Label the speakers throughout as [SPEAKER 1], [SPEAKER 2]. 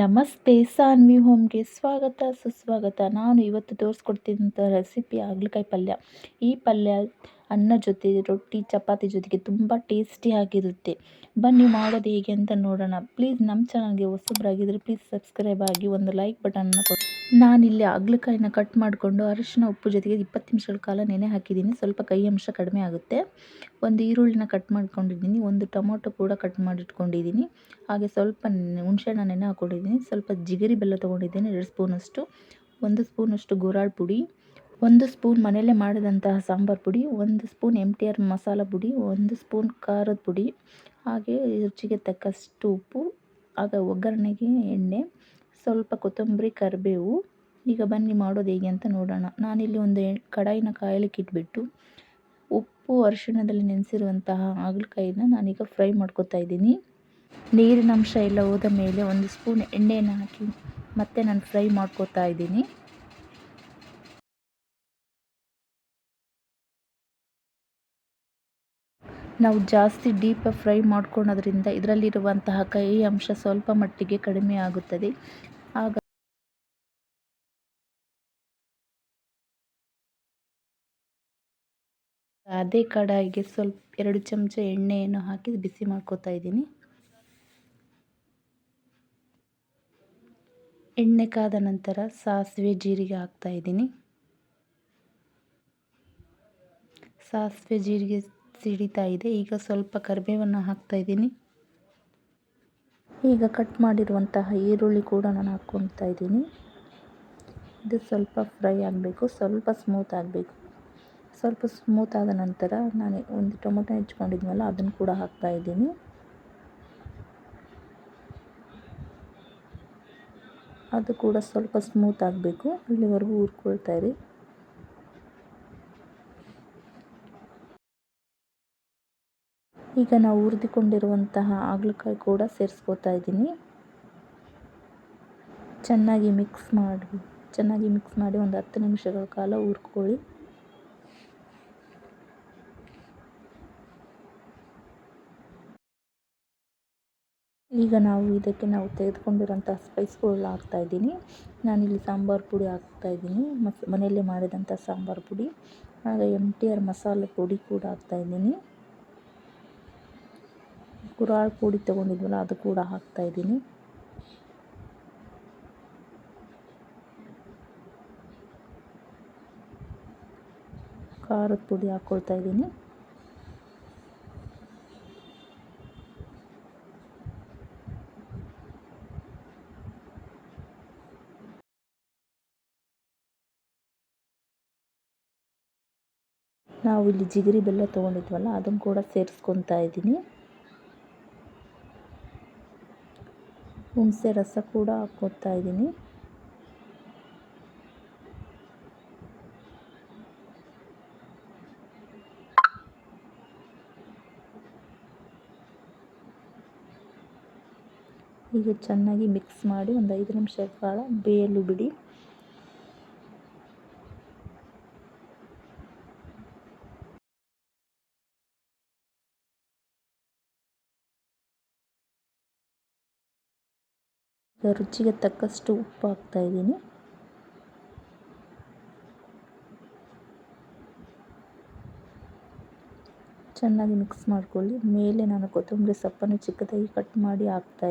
[SPEAKER 1] ನಮಸ್ತೆ, ಸಾನ್ವಿ ಹೋಮ್ಗೆ ಸ್ವಾಗತ, ಸುಸ್ವಾಗತ. ನಾನು ಇವತ್ತು ತೋರಿಸ್ಕೊಡ್ತಿದ್ದಂಥ ರೆಸಿಪಿ ಹಾಗಲಕಾಯಿ ಪಲ್ಯ. ಈ ಪಲ್ಯ ಅನ್ನ ಜೊತೆ, ರೊಟ್ಟಿ, ಚಪಾತಿ ಜೊತೆಗೆ ತುಂಬ ಟೇಸ್ಟಿಯಾಗಿರುತ್ತೆ ಬನ್ನಿ, ಮಾಡೋದು ಹೇಗೆ ಅಂತ ನೋಡೋಣ. ಪ್ಲೀಸ್, ನಮ್ಮ ಚಾನಲ್ಗೆ ಹೊಸಬ್ರಾಗಿದ್ದರೆ ಪ್ಲೀಸ್ ಸಬ್ಸ್ಕ್ರೈಬ್ ಆಗಿ ಒಂದು ಲೈಕ್ ಬಟನ್ನ ಕೊಡಿ. ನಾನಿಲ್ಲಿ ಹಾಗಲಕಾಯಿನ ಕಟ್ ಮಾಡಿಕೊಂಡು ಅರಿಶಿನ ಉಪ್ಪು ಜೊತೆಗೆ ಇಪ್ಪತ್ತು ನಿಮಿಷಗಳ ಕಾಲ ನೆನೆ ಹಾಕಿದ್ದೀನಿ. ಸ್ವಲ್ಪ ಕೈ ಅಂಶ ಕಡಿಮೆ ಆಗುತ್ತೆ. ಒಂದು ಈರುಳ್ಳಿನ ಕಟ್ ಮಾಡ್ಕೊಂಡಿದ್ದೀನಿ. ಒಂದು ಟೊಮೊಟೊ ಕೂಡ ಕಟ್ ಮಾಡಿಟ್ಕೊಂಡಿದ್ದೀನಿ. ಹಾಗೆ ಸ್ವಲ್ಪ ಹುಣಸೆಹಣ್ಣ ನೆನೆ ಹಾಕ್ಕೊಂಡಿದ್ದೀನಿ ಸ್ವಲ್ಪ ಜಿಗರಿ ಬೆಲ್ಲ ತೊಗೊಂಡಿದ್ದೀನಿ, ಎರಡು ಸ್ಪೂನಷ್ಟು. ಒಂದು ಸ್ಪೂನಷ್ಟು ಗುರಾಳ್ ಪುಡಿ. ಒಂದು ಸ್ಪೂನ್ ಮನೆಯಲ್ಲೇ ಮಾಡಿದಂತಹ ಸಾಂಬಾರು ಪುಡಿ. ಒಂದು spoon M T R masala ಪುಡಿ. ಒಂದು ಸ್ಪೂನ್ ಖಾರದ ಪುಡಿ. ಹಾಗೆ ರುಚಿಗೆ ತಕ್ಕಷ್ಟು ಉಪ್ಪು. ಆಗ ಒಗ್ಗರಣೆಗೆ ಎಣ್ಣೆ. ಸ್ವಲ್ಪ ಕೊತ್ತಂಬರಿ ಕರಿಬೇವು. ಈಗ ಬನ್ನಿ ಮಾಡೋದು ಹೇಗೆ ಅಂತ ನೋಡೋಣ. ನಾನಿಲ್ಲಿ ಒಂದು ಕಡಾಯಿನ ಕಾಯಲಿಕ್ಕೆ ಇಟ್ಬಿಟ್ಟು ಉಪ್ಪು ಅರಿಶಿಣದಲ್ಲಿ ನೆನೆಸಿರುವಂತಹ ಹಾಗಲಕಾಯಿನ ನಾನೀಗ ಫ್ರೈ ಮಾಡ್ಕೊತಾ ಇದ್ದೀನಿ. ನೀರಿನಂಶ ಎಲ್ಲ ಹೋದ ಮೇಲೆ ಒಂದು ಸ್ಪೂನ್ ಎಣ್ಣೆಯನ್ನು ಹಾಕಿ ಮತ್ತೆ ನಾನು ಫ್ರೈ ಮಾಡ್ಕೊತಾ ಇದ್ದೀನಿ. ನಾವು ಜಾಸ್ತಿ ಡೀಪ್ ಫ್ರೈ ಮಾಡ್ಕೊಳೋದ್ರಿಂದ ಇದರಲ್ಲಿರುವಂತಹ ಕೈ ಅಂಶ ಸ್ವಲ್ಪ ಮಟ್ಟಿಗೆ ಕಡಿಮೆ ಆಗುತ್ತದೆ. ಆಗ ಅದೇ ಕಡಾಯಿಗೆ ಸ್ವಲ್ಪ ಎರಡು ಚಮಚ ಎಣ್ಣೆಯನ್ನು ಹಾಕಿ ಬಿಸಿ ಮಾಡ್ಕೋತಾ ಇದ್ದೀನಿ. ಎಣ್ಣೆ ಕಾದ ನಂತರ ಸಾಸಿವೆ ಜೀರಿಗೆ ಹಾಕ್ತಾ ಇದ್ದೀನಿ. ಸಾಸಿವೆ ಜೀರಿಗೆ ಸಿಡಿತಾ ಇದೆ. ಈಗ ಸ್ವಲ್ಪ ಕರಿಬೇವನ್ನು ಹಾಕ್ತಾ ಇದ್ದೀನಿ. ಈಗ ಕಟ್ ಮಾಡಿರುವಂತಹ ಈರುಳ್ಳಿ ಕೂಡ ನಾನು ಹಾಕ್ಕೊಳ್ತಾ ಇದ್ದೀನಿ. ಇದು ಸ್ವಲ್ಪ ಫ್ರೈ ಆಗಬೇಕು. ಸ್ವಲ್ಪ ಸ್ಮೂತ್ ಆಗಬೇಕು. ಸ್ವಲ್ಪ ಸ್ಮೂತ್ ಆದ ನಂತರ ನಾನು ಒಂದು ಟೊಮೊಟೊ ಹೆಚ್ಕೊಂಡಿದ್ನಲ್ಲ, ಅದನ್ನು ಕೂಡ ಹಾಕ್ತಾ ಇದ್ದೀನಿ. ಅದು ಕೂಡ ಸ್ವಲ್ಪ ಸ್ಮೂತ್ ಆಗಬೇಕು. ಅಲ್ಲಿವರೆಗೂ ಹುರ್ಕೊಳ್ತಾ ಇರಿ. ಈಗ ನಾವು ಹುರಿದುಕೊಂಡಿರುವಂತಹ ಹಾಗಲಕಾಯಿ ಕೂಡ ಸೇರಿಸ್ಕೋತಾ ಇದ್ದೀನಿ. ಚೆನ್ನಾಗಿ ಮಿಕ್ಸ್ ಮಾಡಿ, ಚೆನ್ನಾಗಿ ಮಿಕ್ಸ್ ಮಾಡಿ ಒಂದು ಹತ್ತು ನಿಮಿಷಗಳ ಕಾಲ ಹುರ್ಕೊಳ್ಳಿ. ಈಗ ನಾವು ಇದಕ್ಕೆ ನಾವು ತೆಗೆದುಕೊಂಡಿರೋಂಥ ಸ್ಪೈಸ್ಗಳನ್ನ ಹಾಕ್ತಾಯಿದ್ದೀನಿ ನಾನಿಲ್ಲಿ ಸಾಂಬಾರು ಪುಡಿ ಹಾಕ್ತಾಯಿದ್ದೀನಿ ಮಸ್ ಮನೆಯಲ್ಲೇ ಮಾಡಿದಂಥ ಸಾಂಬಾರು ಪುಡಿ. ಹಾಗೆ ಎಂ ಟಿ ಆರ್ ಮಸಾಲೆ ಪುಡಿ ಕೂಡ ಹಾಕ್ತಾಯಿದ್ದೀನಿ ಕುರಾಳ್ ಪುಡಿ ತೊಗೊಂಡಿದ್ವಲ್ಲ, ಅದು ಕೂಡ ಹಾಕ್ತಾಯಿದ್ದೀನಿ ಖಾರದ ಪುಡಿ ಹಾಕ್ಕೊಳ್ತಾ ಇದ್ದೀನಿ. ನಾವು ಇಲ್ಲಿ ಜಿಗರಿ ಬೆಲ್ಲ ತೊಗೊಂಡಿದ್ವಲ್ಲ, ಅದನ್ನು ಕೂಡ ಸೇರಿಸ್ಕೊತಾ ಇದ್ದೀನಿ. ಹುಣಸೆ ರಸ ಕೂಡ ಹಾಕ್ಕೊತಾ ಇದ್ದೀನಿ. ಈಗ ಚೆನ್ನಾಗಿ ಮಿಕ್ಸ್ ಮಾಡಿ ಒಂದು ಐದು ನಿಮಿಷ ಕಾಲ ಬೇಯಲು ಬಿಡಿ. ರುಚಿಗೆ ತಕ್ಕಷ್ಟು ಉಪ್ಪು ಹಾಕ್ತಾ ಇದ್ದೀನಿ. ಚೆನ್ನಾಗಿ ಮಿಕ್ಸ್ ಮಾಡ್ಕೊಳ್ಳಿ. ಮೇಲೆ ನಾನು ಕೊತ್ತಂಬರಿ ಸೊಪ್ಪನ್ನು ಚಿಕ್ಕದಾಗಿ ಕಟ್ ಮಾಡಿ ಹಾಕ್ತಾ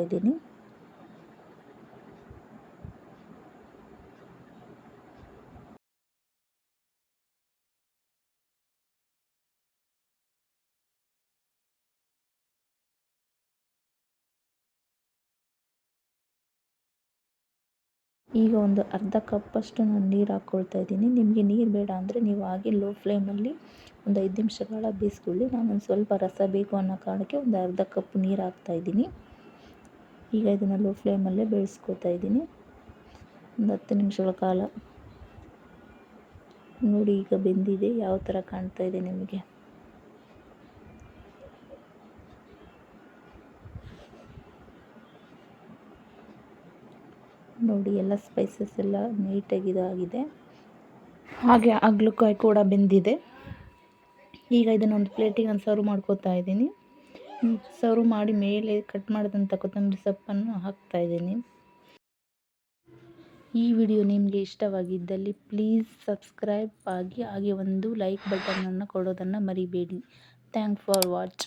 [SPEAKER 1] ಈಗ ಒಂದು ಅರ್ಧ ಕಪ್ಪಷ್ಟು ನಾನು ನೀರು ಹಾಕ್ಕೊಳ್ತಾ ಇದ್ದೀನಿ. ನಿಮಗೆ ನೀರು ಬೇಡ ಅಂದರೆ ನೀವು ಹಾಗೆ ಲೋ ಫ್ಲೇಮಲ್ಲಿ ಒಂದು ಐದು ನಿಮಿಷಗಳ ಬೇಯಿಸ್ಕೊಳ್ಳಿ ನಾನೊಂದು ಸ್ವಲ್ಪ ರಸ ಬೇಕು ಅನ್ನೋ ಕಾರಣಕ್ಕೆ ಒಂದು ಅರ್ಧ ಕಪ್ ನೀರು ಹಾಕ್ತಾ ಇದ್ದೀನಿ. ಈಗ ಇದನ್ನು ಲೋ ಫ್ಲೇಮಲ್ಲೇ ಬೇಯಿಸ್ಕೊತಾ ಇದ್ದೀನಿ. ಒಂದು ಹತ್ತು ನಿಮಿಷಗಳ ಕಾಲ. ನೋಡಿ ಈಗ ಬೆಂದಿದೆ, ಯಾವ ಥರ ಕಾಣ್ತಾ ಇದೆ ನಿಮಗೆ? ನೋಡಿ, ಎಲ್ಲ ಸ್ಪೈಸಸ್ ಎಲ್ಲ ನೀಟಾಗಿ ಇದಾಗಿದೆ. ಹಾಗೆ ಅಗ್ಲಕಾಯಿ ಕೂಡ ಬೆಂದಿದೆ. ಈಗ ಇದನ್ನು ಒಂದು ಪ್ಲೇಟಿಗೆ ನಾನು ಸರ್ವ್ ಮಾಡ್ಕೋತಾ ಇದ್ದೀನಿ. ಸರ್ವ್ ಮಾಡಿ ಮೇಲೆ ಕಟ್ ಮಾಡಿದಂಥ ಕೊತ್ತಂಬರಿ ಸೊಪ್ಪನ್ನು ಹಾಕ್ತಾ ಇದ್ದೀನಿ. ಈ ವಿಡಿಯೋ ನಿಮಗೆ ಇಷ್ಟವಾಗಿದ್ದಲ್ಲಿ ಪ್ಲೀಸ್ ಸಬ್ಸ್ಕ್ರೈಬ್ ಆಗಿ, ಹಾಗೆ ಒಂದು ಲೈಕ್ ಬಟನನ್ನು ಕೊಡೋದನ್ನು ಮರಿಬೇಡಿ. Thank for watch